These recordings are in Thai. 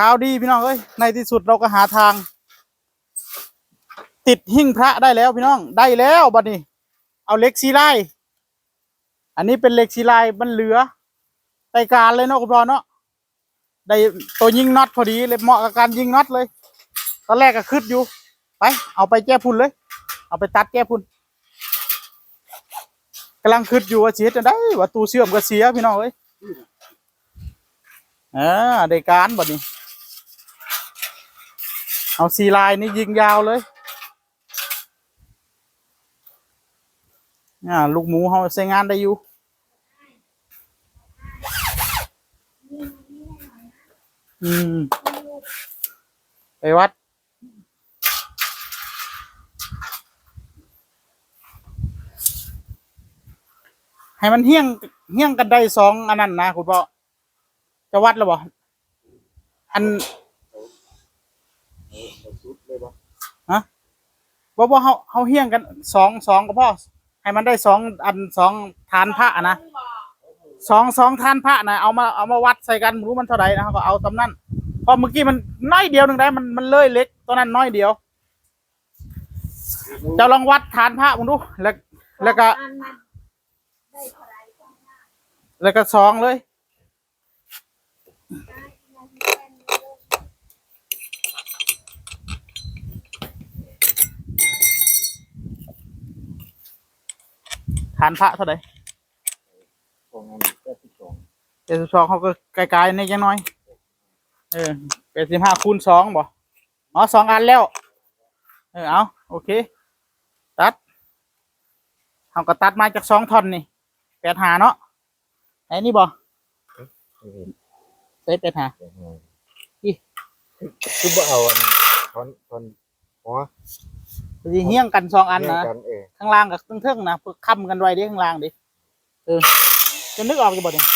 ข่าวดีพี่น้องเอ้ยในที่สุดเราก็หาทาง ติดหิ้งพระได้แล้วพี่น้องได้แล้วบัดนี้ เอาเหล็กซีไลอันนี้เป็นเหล็กซีไลมันเหลือไตการเลยเนาะคุณพ่อเนาะได้ตัวยิงน็อตพอดีเลยเหมาะกับการยิงน็อตเลย ตอนแรกก็คืดอยู่ ไป เอาไปแก้พุ่นเลย เอาไปตัดแก้พุ่นกำลังคืดอยู่ว่าเสียจะได้ว่าตูเชื่อมก็เสียพี่น้องเอ้ยอ่าได้การบัดนี้ เอาซีไลน์นี่ยิงยาวเลยอ่าลูกหมูเขาใช้งานได้อยู่อืมไปวัดให้มันเฮี้ยงเฮี้ยงกันได้สองอันนั้นนะคุณพ่อจะวัดแล้วบ่อัน สุดเลยปะ ว่าว่าเขาเขาเฮี้ยงกันสองสองก็พอให้มันได้สองอันสองฐานพระนะสองสองฐานพระนะเอามาเอามาวัดใส่กันรู้มันเท่าไหร่นะก็เอาตำนั้นเพอเมื่อกี้มันน้อยเดียวหนึ่งได้มันมันเลยเล็กตัวนั้นน้อยเดียวจะลองวัดฐานพระมึงดูแล้วแล้วก็ แล้วก็สองเลย ฐานพระเท่าไหร่ของงานแค่ที่สองเจ็ดสิบสองเขาก็ไกลๆในยังน้อย เออแปดสิบห้าคูณสองบ่อ๋อสองอันแล้ว เออเอาโอเค ตัดเขาก็ตัดมาจากสองท่อนนี่แปดหาเนาะไอ้นี่บ่ไม่เห็นเซตแปดหาแต่งานอิคือบ่เอาอันทอนทอนหัว สิเฮี้ยงกันสองอันนะเรียกันเออข้างล่างกับเทิงๆนะเพื่อค้ำกันไว้ดิข้างล่างดิเออจะนึกออกจะบ่เนี่ย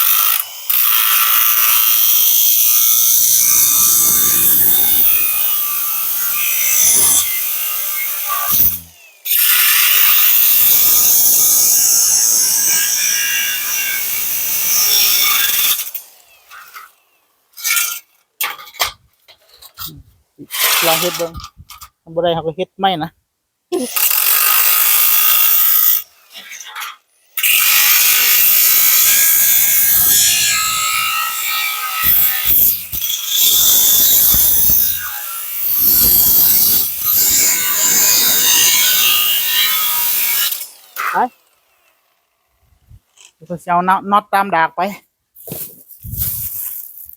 ลองเฮ็ดเบิ่งทำบ่ได้เขาก็เฮ็ดไม่นะ ไปเดี๋ยวก็สิเอาน็อตน็อตตามดากไป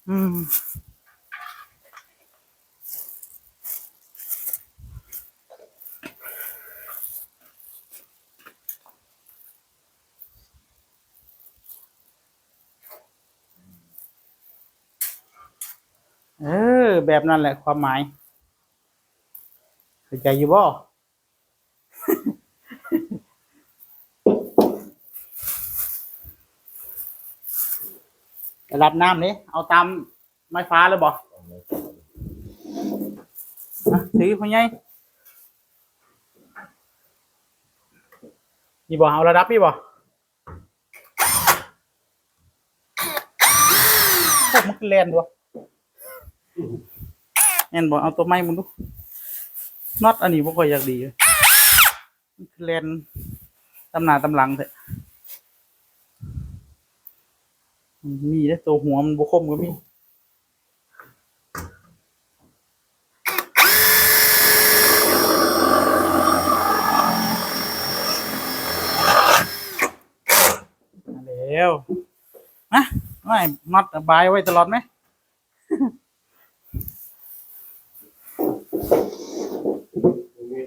อืม เออ แบบนั้นแหละความหมายเข้าใจอยู่บ่จะรับน้ำนี่เอาตามไม้ฟ้าเลยบ่เอาไม่นะถือพ่อใหญ่นี่บ่เอาระดับนี่บ่พวกมันคือแลนด้วย แอนบ่เอาตัวไม้มึงดูน็อตอันนี้บ่ค่อยอยากดีเลนคือแลนตำหนาตำหลังเถอะมีเด้ตัวหัวมันบ่คมก็มีแล้วนะไม่มัดบายไว้ตลอดไหม ตรงนี้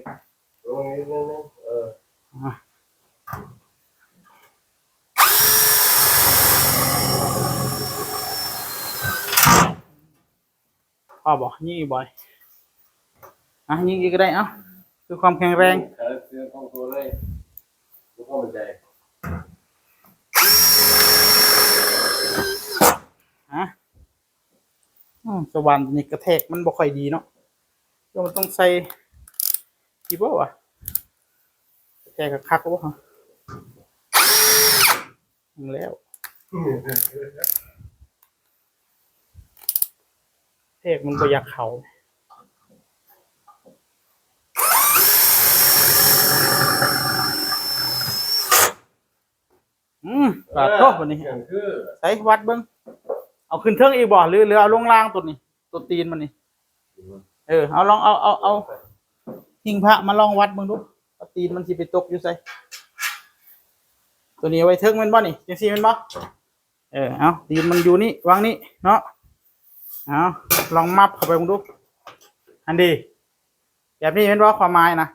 นั่นนะเออพ่อบอกยิงอีกบ่อยอะยิงอีกก็ได้เอ้าคือความแข็งแรงเออคือของตัวเลยตัวเข้าใจฮะสว่านนี่กระแทกมันบ่ค่อยดีเนาะ ก็มันต้องใส่กี่บ่วะกระแทกกับคักบ่ฮะแล้วเพกมันบ่อยากเขาอืมปาดโทษวันนี้เสียงคือใส่วัดเบิ้งเอาขึ้นเทิงอีกบ่หรือหรือเอาลงล่างตัวนี้ ตัวตีนมันนี่ เออเอาลองเอาเอาเอาหิ้งพระมาลองวัดเบิ่งดูว่าตีนมันสิไปตกอยู่ไสตัวนี้เอาไว้เทิงแมันบ่นี่จังซี่แมันบ่เออเอาตีนมันอยู่นี่วางนี่เนาะเอาลองมับเข้าไปเบิ่งดู อันดีแบบนี้แมันบ่ความหมายนะ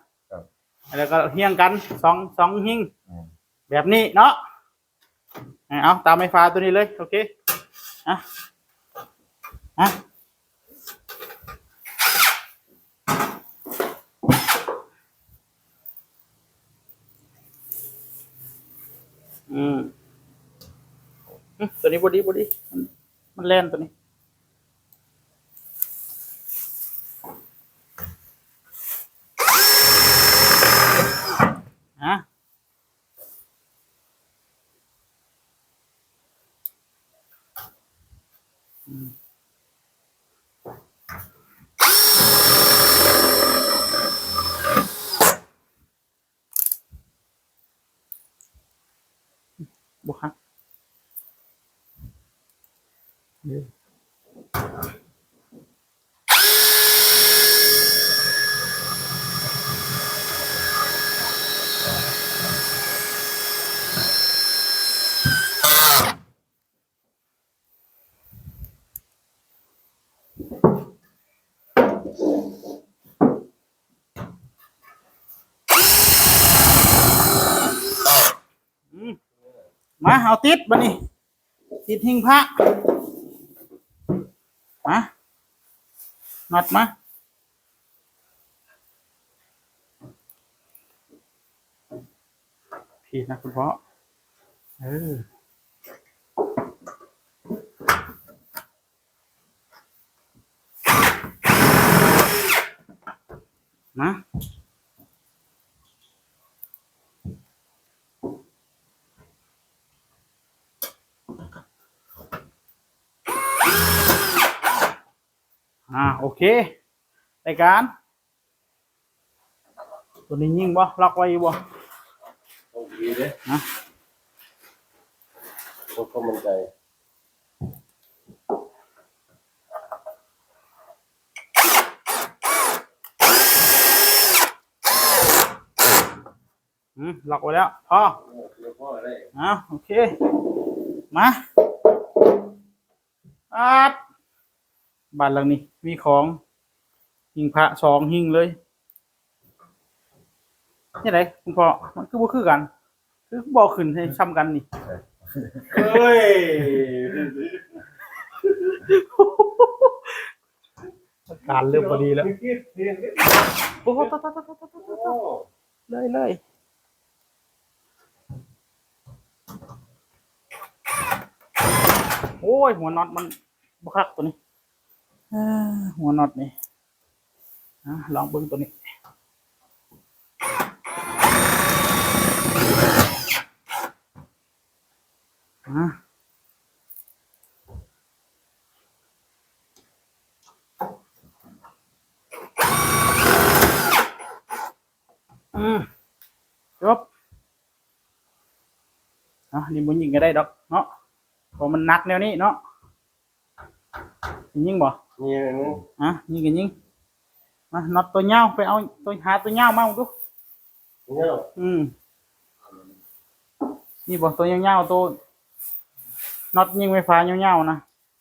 แล้วก็เฮียงกันสองสองหิ้งอืมแบบนี้เนาะเอาตามไฟฟ้าตัวนี้เลย โอเคอะอะ อืมอืมตัวนี้บอดี้บอดี้มันมันแล่นตัวนี้ ฮะ บุคักเยวอื มาเอาติดบันนี้ ติดหิ้งพระมาน็อตมาพี่นะคุณพ่อเออมาอ่า โอเครายการ ตัวนี้ยิงบ่ล็อกไว้อยู่บ่โอเคเด้นะพวกก็มันใจอืมล็อกไว้แล้วพอเรียกพ่อได้เอาโอเค มาอาด บ้านหลังนี้ มีของหิงพระสองหิงเลยนี่ไหนคุณพ่อมันคือบ่คือกัน คือบ่ขึ้นให้ซ้ำกันนี่เฮ้ยการเริ่มพอดีแล้วคิดเพียงนิดโอ้โหตะตะตะตะตะตะโอ้เลยเลยโอ้ยหัวน็อตมันบักคักตัวนี้อ่า หัวน็อตนี่อะลองเบิ้งตัวนี้อะอืมจบอะนี่มันยิงก็ได้ดอกเนาะเพราะมันหนักแนวนี้เนาะยิงบ่ นี่นึงอะยิงกันยิงมาน็อตตัวเงาวไปเอาตัวหาตัวเงาวมาดูเนี่ยอืมนี่บ่ตัวยาวๆตัวน็อตยิงไฟฟ้ายาวๆนะ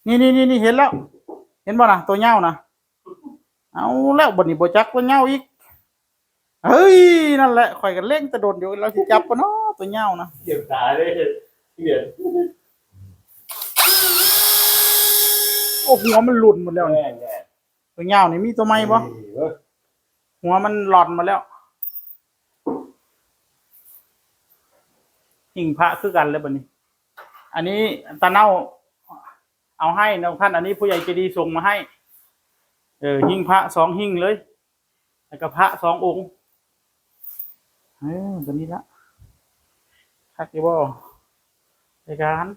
นี่นี่นี่นี่เห็นแล้ว เห็นบ่นะตัวยาวนะเอาแล้วบัดนี้บ่จักตัวยาวอีกเฮ้ยนั่นแหละข่อยกันเล่งแตะโดนอยู่เราสิจับปะเนาะตัวยาวนะเก็บตาเลยเกลียด โอ้หัวมันหลุดหมดแล้วนี่แง่แง่ตัวยาวนี่มีตัวใหม่บ่หัวมันหลอนมาแล้วหิ่งพระคือกันเลยบัดนี้ อันนี้ตาเน่าเอาให้นะท่านอันนี้ผู้ใหญ่ใจดีส่งมาให้ เออหิ้งพระสองหิ้งเลยแล้วก็พระสององค์เออตัวนี้ละคักอีบ่ในการ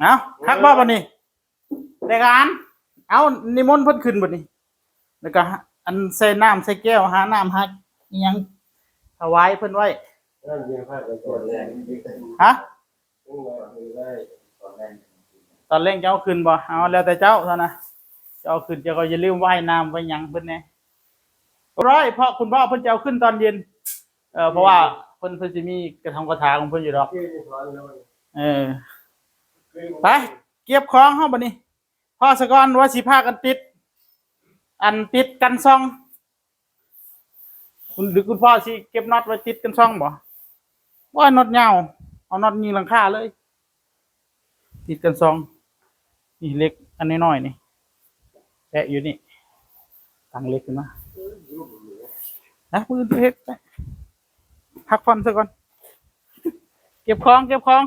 เอาทักบ่บันนี้ในการเอานิมนต์เพิ่นขึ้นบันนี้ แล้วก็อันใส่น้ำใส่แก้วหาน้ำหาอิยังถวายเพิ่นไว้นไฮะตอห้นตอนเล่นเจ้าขึ้นบ่ เอาแล้วแต่เจ้าเท่านะเจ้าขึ้นเจ้าก็อย่าลืมไหว้น้ำไว้ยังเพิ่นแน่ร้อยเพราะคุณพ่อเพิ่นเจ้าขึ้นตอนเย็น เออเพราะว่าเพิ่นเพิ่นสิมีกระทำกระถาของเพิ่นอยู่ดอก ที่นี่พร้อมแล้วเออไปเก็บของเฮาบัดนี้พ่อสะก่อนว่าสิพากันติด อันติดกันซ่อง คุณหรือคุณพ่อสิเก็บน็อตไว้ติดกันซ่องบ่ว่าน็อตยาวเอาน็อตยิงหลังคาเลย ติดกันซ่อง นี่เล็กอันน้อยๆนี่แปะอยู่นี่ตั้งเล็กขึ้นมา นะมือเฮ็ดไป พักผ่อนซะก่อน เก็บของ เก็บของ